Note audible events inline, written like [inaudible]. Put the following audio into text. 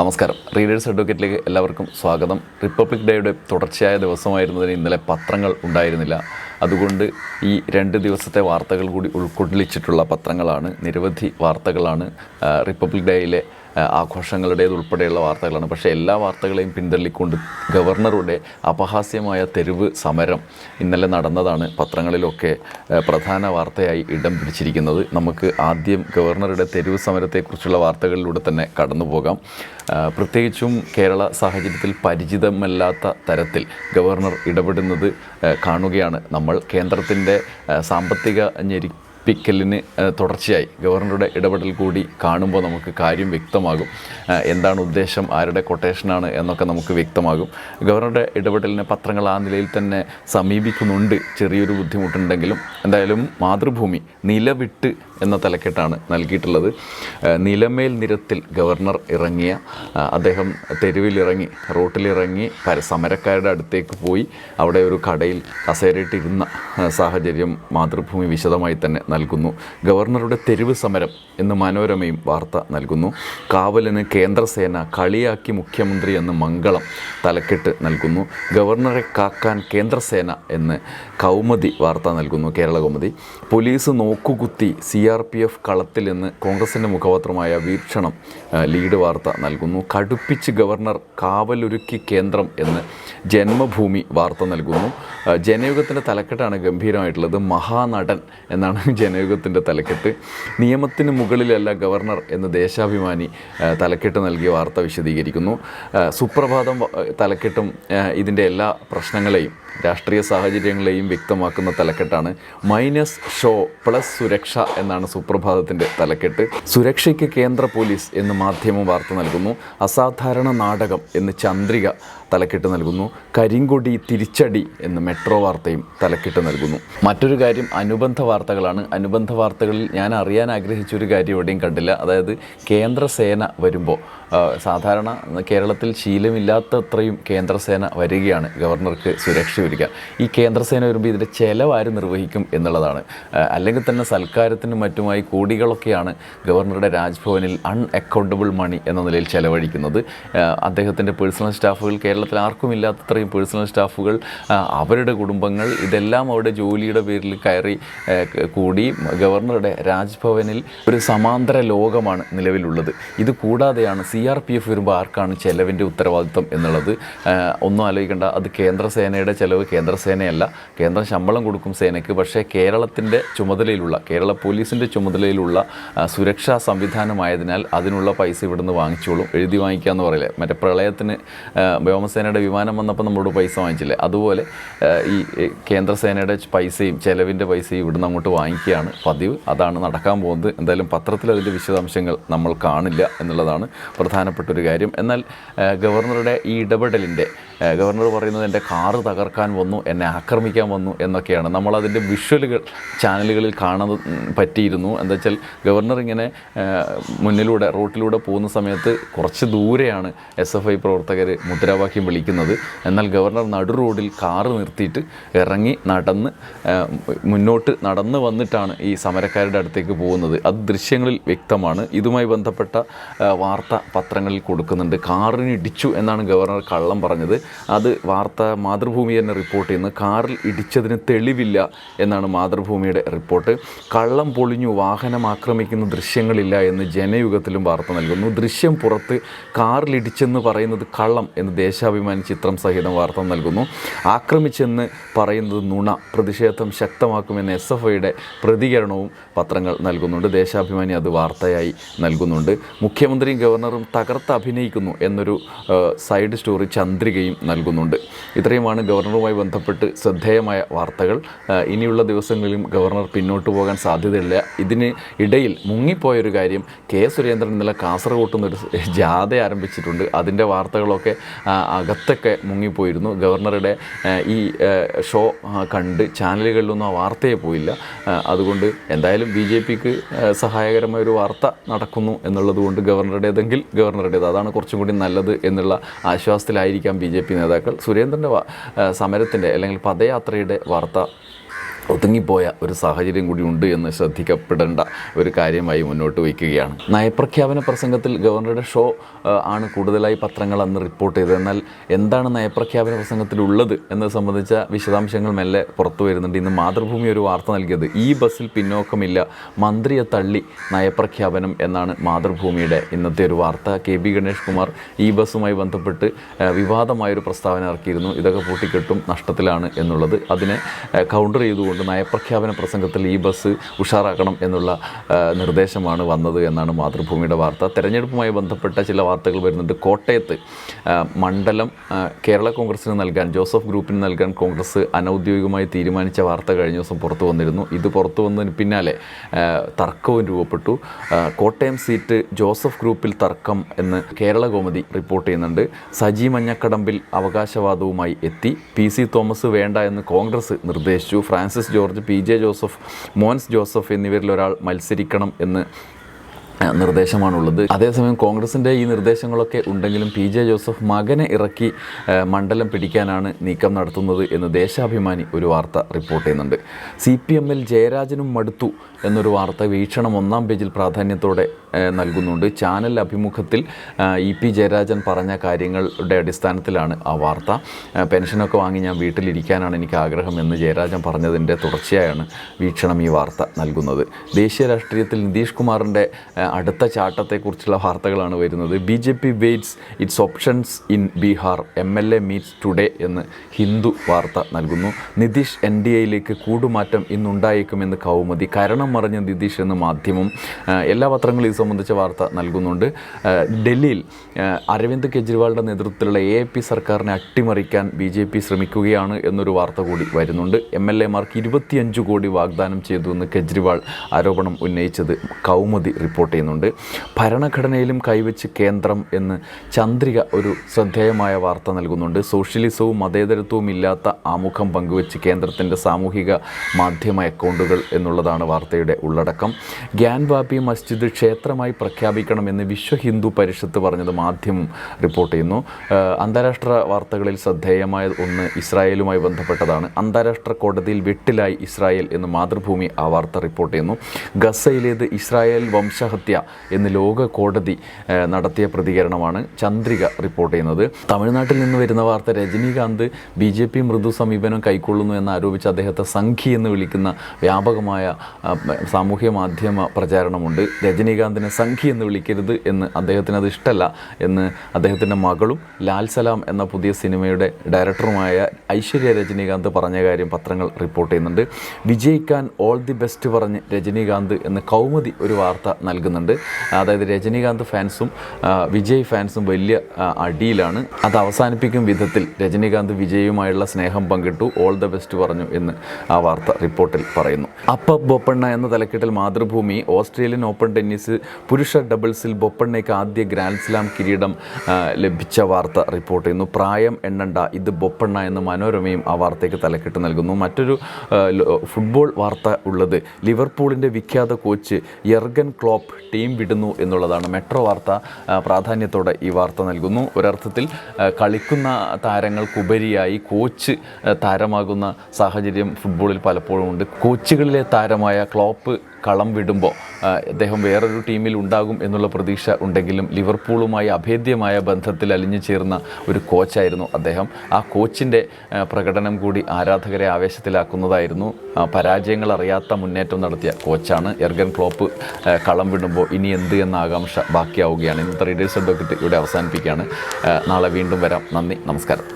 നമസ്കാരം. റീഡേഴ്സ് അഡ്വക്കേറ്റിലേക്ക് എല്ലാവർക്കും സ്വാഗതം. റിപ്പബ്ലിക് ഡേയുടെ തുടർച്ചയായ ദിവസമായിരുന്നതിന് ഇന്നലെ പത്രങ്ങൾ ഉണ്ടായിരുന്നില്ല. അതുകൊണ്ട് ഈ രണ്ട് ദിവസത്തെ വാർത്തകൾ കൂടി ഉൾക്കൊള്ളിച്ചിട്ടുള്ള പത്രങ്ങളാണ്. നിരവധി വാർത്തകളാണ് റിപ്പബ്ലിക് ഡേയിലെ ആ, ആഘോഷങ്ങളുടേത് ഉൾപ്പെടെയുള്ള വാർത്തകളാണ്. പക്ഷേ എല്ലാ വാർത്തകളെയും പിന്തള്ളിക്കൊണ്ട് ഗവർണറുടെ അപഹാസ്യമായ തെരുവ് സമരം ഇന്നലെ നടന്നതാണ് പത്രങ്ങളിലൊക്കെ പ്രധാന വാർത്തയായി ഇടം പിടിച്ചിരിക്കുന്നത്. നമുക്ക് ആദ്യം ഗവർണറുടെ തെരുവ് സമരത്തെക്കുറിച്ചുള്ള വാർത്തകളിലൂടെ തന്നെ കടന്നു പോകാം. പ്രത്യേകിച്ചും കേരള സാഹചര്യത്തിൽ പരിചിതമല്ലാത്ത തരത്തിൽ ഗവർണർ ഇടപെടുന്നത് കാണുകയാണ് നമ്മൾ. കേന്ദ്രത്തിന്റെ സാമ്പത്തിക ഞെരി പിക്കലിന് തുടർച്ചയായി ഗവർണറുടെ ഇടപെടൽ കൂടി കാണുമ്പോൾ നമുക്ക് കാര്യം വ്യക്തമാകും. എന്താണ് ഉദ്ദേശം ആരുടെ കൊട്ടേഷനാണ് എന്നൊക്കെ നമുക്ക് വ്യക്തമാകും. ഗവർണറുടെ ഇടപെടലിനെ പത്രങ്ങൾ ആ നിലയിൽ തന്നെ സമീപിക്കുന്നുണ്ട്. ചെറിയൊരു ബുദ്ധിമുട്ടുണ്ടെങ്കിലും എന്തായാലും മാതൃഭൂമി നിലവിട്ട് എന്ന തലക്കെട്ടാണ് നൽകിയിട്ടുള്ളത്. നിലമേൽ നിരത്തിൽ ഗവർണർ ഇറങ്ങിയ അദ്ദേഹം തെരുവിലിറങ്ങി റോട്ടിലിറങ്ങി പര സമരക്കാരുടെ അടുത്തേക്ക് പോയി അവിടെ ഒരു കടയിൽ കസേരയിട്ടിരുന്ന ആ, സാഹചര്യം മാതൃഭൂമി വിശദമായി തന്നെ നൽകുന്നു. ഗവർണറുടെ തെരുവ് സമരം എന്ന് മനോരമയും വാർത്ത നൽകുന്നു. കാവലിന് കേന്ദ്രസേന കളിയാക്കി മുഖ്യമന്ത്രി എന്ന് മംഗളം തലക്കെട്ട് നൽകുന്നു. ഗവർണറെ കാക്കാൻ കേന്ദ്രസേന എന്ന് കൗമുദി വാർത്ത നൽകുന്നു കേരള കൗമുദി. പോലീസ് നോക്കുകുത്തി സി ആർ പി എഫ് കളത്തിൽ നിന്ന് കോൺഗ്രസിന്റെ മുഖപത്രമായ വീക്ഷണം ലീഡ് വാർത്ത നൽകുന്നു. കടുപ്പിച്ച് ഗവർണർ കാവലൊരുക്കി കേന്ദ്രം എന്ന് ജന്മഭൂമി വാർത്ത നൽകുന്നു. ജനയുഗത്തിന്റെ തലക്കെട്ടാണ് ഗംഭീരമായിട്ടുള്ളത്. മഹാനടൻ എന്നാണ് [laughs] ജനയുഗത്തിന്റെ തലക്കെട്ട്. നിയമത്തിന് മുകളിലല്ല ഗവർണർ എന്ന് ദേശാഭിമാനി തലക്കെട്ട് നൽകിയ വാർത്ത വിശദീകരിക്കുന്നു. സുപ്രഭാതം തലക്കെട്ടും ഇതിന്റെ എല്ലാ പ്രശ്നങ്ങളെയും രാഷ്ട്രീയ സാഹചര്യങ്ങളെയും വ്യക്തമാക്കുന്ന തലക്കെട്ടാണ്. മൈനസ് ഷോ പ്ലസ് സുരക്ഷ എന്നാണ് സുപ്രഭാതത്തിന്റെ തലക്കെട്ട്. സുരക്ഷയ്ക്ക് കേന്ദ്ര പോലീസ് എന്ന് മാധ്യമം വാർത്ത നൽകുന്നു. അസാധാരണ നാടകം എന്ന് ചന്ദ്രിക തലക്കെട്ട് നൽകുന്നു. കരിങ്കൊടി തിരിച്ചടി എന്ന് മെട്രോ വാർത്തയും തലക്കെട്ട് നൽകുന്നു. മറ്റൊരു കാര്യം അനുബന്ധ വാർത്തകളാണ്. അനുബന്ധ വാർത്തകളിൽ ഞാൻ അറിയാൻ ആഗ്രഹിച്ചൊരു കാര്യം എവിടെയും കണ്ടില്ല. അതായത് കേന്ദ്രസേന വരുമ്പോൾ ആ, സാധാരണ കേരളത്തിൽ ശീലമില്ലാത്ത അത്രയും കേന്ദ്രസേന വരികയാണ് ഗവർണർക്ക് സുരക്ഷ ഒരുക്കുക. ഈ കേന്ദ്രസേന വരുമ്പോൾ ഇതിന്റെ ചെലവ് ആര് നിർവഹിക്കും എന്നുള്ളതാണ്. അല്ലെങ്കിൽ തന്നെ സൽക്കാരത്തിനും മറ്റുമായി കോടികളൊക്കെയാണ് ഗവർണറുടെ രാജ്ഭവനിൽ അൺ അക്കൗണ്ടബിൾ മണി എന്ന നിലയിൽ ചെലവഴിക്കുന്നത്. അദ്ദേഹത്തിന്റെ പേഴ്സണൽ സ്റ്റാഫുകൾ കേരളത്തിൽ ആർക്കും ഇല്ലാത്തത്രയും പേഴ്സണൽ സ്റ്റാഫുകൾ അവരുടെ കുടുംബങ്ങൾ ഇതെല്ലാം അവരുടെ ജോലിയുടെ പേരിൽ കയറി കൂടി ഗവർണറുടെ രാജ്ഭവനിൽ ഒരു സമാന്തര ലോകമാണ് നിലവിലുള്ളത്. ഇത് കൂടാതെയാണ് സി ആർ പി എഫ് വരുമ്പോൾ ആർക്കാണ് ചെലവിന്റെ ഉത്തരവാദിത്വം എന്നുള്ളത്? ഒന്നും ആലോചിക്കേണ്ട. അത് കേന്ദ്രസേനയുടെ ചെലവ് കേന്ദ്രസേനയല്ല കേന്ദ്രം ശമ്പളം കൊടുക്കും സേനയ്ക്ക്. പക്ഷേ കേരളത്തിന്റെ ചുമതലയിലുള്ള കേരള പോലീസിന്റെ ചുമതലയിലുള്ള സുരക്ഷാ സംവിധാനമായതിനാൽ അതിനുള്ള പൈസ ഇവിടുന്ന് വാങ്ങിച്ചോളും. എഴുതി വാങ്ങിക്കുക എന്ന് പറയില്ലേ? മറ്റേ പ്രളയത്തിന് വ്യോമസേനയുടെ വിമാനം വന്നപ്പോൾ നമ്മളോട് പൈസ വാങ്ങിച്ചില്ലേ? അതുപോലെ ഈ ഈ കേന്ദ്രസേനയുടെ പൈസയും ചെലവിന്റെ പൈസയും ഇവിടുന്ന് അങ്ങോട്ട് വാങ്ങിക്കുകയാണ് പതിവ്. അതാണ് നടക്കാൻ പോകുന്നത്. എന്തായാലും പത്രത്തിൽ അതിന്റെ വിശദാംശങ്ങൾ നമ്മൾ കാണില്ല എന്നുള്ളതാണ്. പ്രധാനപ്പെട്ട ഒരു കാര്യം. എന്നാൽ ഗവർണറുടെ ഈ ഇടപെടലിന്റെ ഗവർണർ പറയുന്നത് എന്റെ കാറ് തകർക്കാൻ വന്നു എന്നെ ആക്രമിക്കാൻ വന്നു എന്നൊക്കെയാണ്. നമ്മളതിന്റെ വിഷ്വലുകൾ ചാനലുകളിൽ കാണാൻ പറ്റിയിരുന്നു. എന്താ വെച്ചാൽ ഗവർണർ ഇങ്ങനെ മുന്നിലൂടെ റോട്ടിലൂടെ പോകുന്ന സമയത്ത് കുറച്ച് ദൂരെയാണ് എസ് എഫ് ഐ പ്രവർത്തകർ മുദ്രാവാക്യം വിളിക്കുന്നത്. എന്നാൽ ഗവർണർ നടു റോഡിൽ കാറ് നിർത്തിയിട്ട് ഇറങ്ങി നടന്ന് മുന്നോട്ട് നടന്ന് വന്നിട്ടാണ് ഈ സമരക്കാരുടെ അടുത്തേക്ക് പോകുന്നത്. അത് ദൃശ്യങ്ങളിൽ വ്യക്തമാണ്. ഇതുമായി ബന്ധപ്പെട്ട വാർത്ത പത്രങ്ങളിൽ കൊടുക്കുന്നുണ്ട്. കാറിന് ഇടിച്ചു എന്നാണ് ഗവർണർ കള്ളം പറഞ്ഞത്. അത് വാർത്ത മാതൃഭൂമി തന്നെ റിപ്പോർട്ട് ചെയ്യുന്നത് കാറിൽ ഇടിച്ചതിന് തെളിവില്ല എന്നാണ് മാതൃഭൂമിയുടെ റിപ്പോർട്ട് കള്ളം പൊളിഞ്ഞു വാഹനം ആക്രമിക്കുന്ന ദൃശ്യങ്ങളില്ല എന്ന് ജനയുഗത്തിലും വാർത്ത നൽകുന്നു. ദൃശ്യം പുറത്ത് കാറിലിടിച്ചെന്ന് പറയുന്നത് കള്ളം എന്ന് ദേശാഭിമാനി ചിത്രം സഹിതം വാർത്ത നൽകുന്നു. ആക്രമിച്ചെന്ന് പറയുന്നത് നുണ പ്രതിഷേധം ശക്തമാക്കുമെന്ന് എസ് എഫ് ഐയുടെ പ്രതികരണവും പത്രങ്ങൾ നൽകുന്നുണ്ട്. ദേശാഭിമാനി അത് വാർത്തയായി നൽകുന്നുണ്ട്. മുഖ്യമന്ത്രിയും ഗവർണറും തകർത്ത് അഭിനയിക്കുന്നു എന്നൊരു സൈഡ് സ്റ്റോറി ചന്ദ്രികയും നൽകുന്നുണ്ട്. ഇത്രയുമാണ് ഗവർണറുമായി ബന്ധപ്പെട്ട് ശ്രദ്ധേയമായ വാർത്തകൾ. ഇനിയുള്ള ദിവസങ്ങളിലും ഗവർണർ പിന്നോട്ട് പോകാൻ സാധ്യതയില്ല. ഇതിന് ഇടയിൽ മുങ്ങിപ്പോയൊരു കാര്യം കെ സുരേന്ദ്രൻ ഇന്നലെ കാസർഗോട്ട് നിന്നൊരു ജാഥ ആരംഭിച്ചിട്ടുണ്ട്. അതിന്റെ വാർത്തകളൊക്കെ അകത്തൊക്കെ മുങ്ങിപ്പോയിരുന്നു. ഗവർണറുടെ ഈ ഷോ കണ്ട് ചാനലുകളിലൊന്നും ആ വാർത്തയെ പോയില്ല. അതുകൊണ്ട് എന്തായാലും ബി ജെ പിക്ക് സഹായകരമായ ഒരു വാർത്ത നടക്കുന്നു എന്നുള്ളത് കൊണ്ട് ഗവർണറുടേതെങ്കിൽ ഗവർണറുടേത്. അതാണ് കുറച്ചും കൂടി നല്ലത് എന്നുള്ള ആശ്വാസത്തിലായിരിക്കാം ബി നേതാക്കൾ. സുരേന്ദ്രന്റെ സമരത്തിന്റെ അല്ലെങ്കിൽ പദയാത്രയുടെ വാർത്ത ഒതുങ്ങിപ്പോയ ഒരു സാഹചര്യം കൂടി ഉണ്ട് എന്ന് ശ്രദ്ധിക്കപ്പെടേണ്ട ഒരു കാര്യമായി മുന്നോട്ട് വയ്ക്കുകയാണ്. നയപ്രഖ്യാപന പ്രസംഗത്തിൽ ഗവർണറുടെ ഷോ ആണ് കൂടുതലായി പത്രങ്ങൾ അന്ന് റിപ്പോർട്ട് ചെയ്തത്. എന്നാൽ എന്താണ് നയപ്രഖ്യാപന പ്രസംഗത്തിലുള്ളത് എന്നത് സംബന്ധിച്ച വിശദാംശങ്ങൾ മെല്ലെ പുറത്തു വരുന്നുണ്ട്. ഇന്ന് മാതൃഭൂമി ഒരു വാർത്ത നൽകിയത് ഈ ബസ്സിൽ പിന്നോക്കമില്ല മന്ത്രിയെ തള്ളി നയപ്രഖ്യാപനം എന്നാണ് മാതൃഭൂമിയുടെ ഇന്നത്തെ ഒരു വാർത്ത. കെ ബി ഗണേഷ് കുമാർ ഈ ബസ്സുമായി ബന്ധപ്പെട്ട് വിവാദമായൊരു പ്രസ്താവന ഇറക്കിയിരുന്നു. ഇതൊക്കെ പൂട്ടിക്കെട്ടും നഷ്ടത്തിലാണ് എന്നുള്ളത്. അതിനെ കൗണ്ടർ ചെയ്തുകൊണ്ട് നയപ്രഖ്യാപന പ്രസംഗത്തിൽ ഈ ബസ് ഉഷാറാക്കണം എന്നുള്ള നിർദ്ദേശമാണ് വന്നത് എന്നാണ് മാതൃഭൂമിയുടെ വാർത്ത. തെരഞ്ഞെടുപ്പുമായി ബന്ധപ്പെട്ട ചില വാർത്തകൾ വരുന്നുണ്ട്. കോട്ടയത്ത് മണ്ഡലം കേരള കോൺഗ്രസിന് നൽകാൻ ജോസഫ് ഗ്രൂപ്പിന് നൽകാൻ കോൺഗ്രസ് അനൗദ്യോഗികമായി തീരുമാനിച്ച വാർത്ത കഴിഞ്ഞ ദിവസം പുറത്തു വന്നിരുന്നു. ഇത് പുറത്തു വന്നതിന് പിന്നാലെ തർക്കവും രൂപപ്പെട്ടു. കോട്ടയം സീറ്റ് ജോസഫ് ഗ്രൂപ്പിൽ തർക്കം എന്ന് കേരള കോമതി റിപ്പോർട്ട് ചെയ്യുന്നുണ്ട്. സജി മഞ്ഞക്കടമ്പിൽ അവകാശവാദവുമായി എത്തി. പി സി തോമസ് വേണ്ട എന്ന് കോൺഗ്രസ് നിർദ്ദേശിച്ചു. ഫ്രാൻസിസ് ജോർജ് പി. ജെ. ജോസഫ് മോൻസ് ജോസഫ് എന്നിവരിൽ ഒരാൾ മത്സരിക്കണം എന്ന് നിർദ്ദേശമാണുള്ളത്. അതേസമയം കോൺഗ്രസിന്റെ ഈ നിർദ്ദേശങ്ങളൊക്കെ ഉണ്ടെങ്കിലും പി ജെ ജോസഫ് മകനെ ഇറക്കി മണ്ഡലം പിടിക്കാനാണ് നീക്കം നടത്തുന്നത് എന്ന് ദേശാഭിമാനി ഒരു വാർത്ത റിപ്പോർട്ട് ചെയ്യുന്നുണ്ട്. സി പി എമ്മിൽ ജയരാജനും മടുത്തു എന്നൊരു വാർത്ത വീക്ഷണം ഒന്നാം പേജിൽ പ്രാധാന്യത്തോടെ നൽകുന്നുണ്ട്. ചാനൽ അഭിമുഖത്തിൽ ഇ പി ജയരാജൻ പറഞ്ഞ കാര്യങ്ങളുടെ അടിസ്ഥാനത്തിലാണ് ആ വാർത്ത. പെൻഷനൊക്കെ വാങ്ങി ഞാൻ വീട്ടിലിരിക്കാനാണ് എനിക്ക് ആഗ്രഹം എന്ന് ജയരാജൻ പറഞ്ഞതിന്റെ തുടർച്ചയായാണ് വീക്ഷണം ഈ വാർത്ത നൽകുന്നത്. ദേശീയ രാഷ്ട്രീയത്തിൽ നിതീഷ് കുമാറിന്റെ അടുത്ത ചാട്ടത്തെക്കുറിച്ചുള്ള വാർത്തകളാണ് വരുന്നത്. B J P weights its options in Bihar M L A meets today എന്ന് ഹിന്ദു വാർത്ത നൽകുന്നു. നിതീഷ് എൻ ഡി എയിലേക്ക് കൂടുമാറ്റം ഇന്നുണ്ടായേക്കുമെന്ന് കൗമുദി. കരണം മറിഞ്ഞ നിതീഷ് എന്ന് മാധ്യമം എല്ലാ പത്രങ്ങളും ഇത് സംബന്ധിച്ച വാർത്ത നൽകുന്നുണ്ട്. ഡൽഹിയിൽ അരവിന്ദ് കെജ്രിവാളിന്റെ നേതൃത്വത്തിലുള്ള എ പി സർക്കാരിനെ അട്ടിമറിക്കാൻ ബി ജെ പി ശ്രമിക്കുകയാണ് എന്നൊരു വാർത്ത കൂടി വരുന്നുണ്ട്. എം എൽ എമാർക്ക് ഇരുപത്തിയഞ്ച് കോടി വാഗ്ദാനം ചെയ്തു എന്ന് കെജ്രിവാൾ ആരോപണം ഉന്നയിച്ചത് കൗമുദി റിപ്പോർട്ട് ചെയ്യുന്നുണ്ട് ഭരണഘടനയിലും കൈവച്ച് കേന്ദ്രം എന്ന് ചന്ദ്രിക ഒരു ശ്രദ്ധേയമായ വാർത്ത നൽകുന്നുണ്ട്. സോഷ്യലിസവും മതേതരത്വവും ഇല്ലാത്ത ആമുഖം പങ്കുവച്ച് കേന്ദ്രത്തിന്റെ സാമൂഹിക മാധ്യമ അക്കൗണ്ടുകൾ എന്നുള്ളതാണ് വാർത്തയുടെ ഉള്ളടക്കം. ഗ്യാൻവാപി മസ്ജിദ് ക്ഷേത്രമായി പ്രഖ്യാപിക്കണമെന്ന് വിശ്വ ഹിന്ദു പരിഷത്ത് പറഞ്ഞത് മാധ്യമം റിപ്പോർട്ട് ചെയ്യുന്നു. അന്താരാഷ്ട്ര വാർത്തകളിൽ ശ്രദ്ധേയമായ ഒന്ന് ഇസ്രായേലുമായി ബന്ധപ്പെട്ടതാണ്. അന്താരാഷ്ട്ര കോടതിയിൽ വെട്ടിലായി ഇസ്രായേൽ എന്ന് മാതൃഭൂമി ആ വാർത്ത റിപ്പോർട്ട് ചെയ്യുന്നു. ഗസയിലേത് ഇസ്രായേൽ വംശഹത്യ എന്ന് ലോക കോടതി നടത്തിയ പ്രതികരണമാണ് ചന്ദ്രിക റിപ്പോർട്ട് ചെയ്യുന്നത്. തമിഴ്നാട്ടിൽ നിന്ന് വരുന്ന വാർത്ത രജനീകാന്ത് ബി ജെ പി മൃദു സമീപനം കൈക്കൊള്ളുന്നു എന്ന് ആരോപിച്ച് അദ്ദേഹത്തെ സംഘി എന്ന് വിളിക്കുന്ന വ്യാപകമായ സാമൂഹ്യ മാധ്യമ പ്രചാരണമുണ്ട്. രജനീകാന്തിനെ സംഘി എന്ന് വിളിക്കരുത് എന്ന് അദ്ദേഹത്തിന് അത് ഇഷ്ടമല്ല എന്ന് അദ്ദേഹത്തിന്റെ മകളും ലാൽ സലാം എന്ന പുതിയ സിനിമയുടെ ഡയറക്ടറുമായ ഐശ്വര്യ രജനീകാന്ത് പറഞ്ഞ കാര്യം പത്രങ്ങൾ റിപ്പോർട്ട് ചെയ്യുന്നുണ്ട്. വിജയിക്കാൻ ഓൾ ദി ബെസ്റ്റ് പറഞ്ഞ് രജനീകാന്ത് എന്ന് കൗമുദി ഒരു വാർത്ത നൽകുന്നുണ്ട് അതായത് രജനീകാന്ത് ഫാൻസും വിജയ് ഫാൻസും വലിയ അടിയിലാണ്. അത് അവസാനിപ്പിക്കും വിധത്തിൽ രജനീകാന്ത് വിജയുമായുള്ള സ്നേഹം പങ്കിട്ടു. ഓൾ ദ ബെസ്റ്റ് പറഞ്ഞു എന്ന് ആ വാർത്ത റിപ്പോർട്ടിൽ പറയുന്നു. അപ്പ ബൊപ്പണ്ണ എന്ന തലക്കെട്ടിൽ മാതൃഭൂമി ഓസ്ട്രേലിയൻ ഓപ്പൺ ടെന്നീസ് പുരുഷ ഡബിൾസിൽ ബൊപ്പണ്ണയ്ക്ക് ആദ്യ ഗ്രാൻഡ് സ്ലാം കിരീടം ലഭിച്ച വാർത്ത റിപ്പോർട്ട് ചെയ്യുന്നു. പ്രായം എണ്ണണ്ട ഇത് ബൊപ്പണ്ണ എന്ന മനോരമയും ആ വാർത്തയ്ക്ക് തലക്കെട്ട് നൽകുന്നു. മറ്റൊരു ഫുട്ബോൾ വാർത്ത ഉള്ളത് ലിവർപൂളിന്റെ വിഖ്യാത കോച്ച് യർഗൻ ക്ലോപ്പ് ടീം വിടുന്നു എന്നുള്ളതാണ് മെട്രോ വാർത്ത പ്രാധാന്യത്തോടെ ഈ വാർത്ത നൽകുന്നു. ഒരർത്ഥത്തിൽ കളിക്കുന്ന താരങ്ങൾക്കുപരിയായി കോച്ച് താരമാകുന്ന സാഹചര്യം ഫുട്ബോളിൽ പലപ്പോഴും ഉണ്ട് കോച്ചുകളിലെ താരമായ ക്ലോപ്പ് കളം വിടുമ്പോൾ അദ്ദേഹം വേറൊരു ടീമിൽ ഉണ്ടാകും എന്നുള്ള പ്രതീക്ഷ ഉണ്ടെങ്കിലും ലിവർപൂളുമായി അഭേദ്യമായ ബന്ധത്തിൽ അലിഞ്ഞു ചേർന്ന ഒരു കോച്ചായിരുന്നു അദ്ദേഹം. ആ കോച്ചിന്റെ പ്രകടനം കൂടി ആരാധകരെ ആവേശത്തിലാക്കുന്നതായിരുന്നു. പരാജയങ്ങൾ അറിയാത്ത മുന്നേറ്റം നടത്തിയ കോച്ചാണ്. എർഗൻ ക്ലോപ്പ് കളം വിടുമ്പോൾ ഇനി എന്ത് എന്ന ആകാംക്ഷ ബാക്കിയാവുകയാണ്. ഇന്നത്തെ റീഡേഴ്സ് അഡ്വക്കറ്റ് ഇവിടെ അവസാനിപ്പിക്കുകയാണ്. നാളെ വീണ്ടും വരാം. നന്ദി നമസ്കാരം.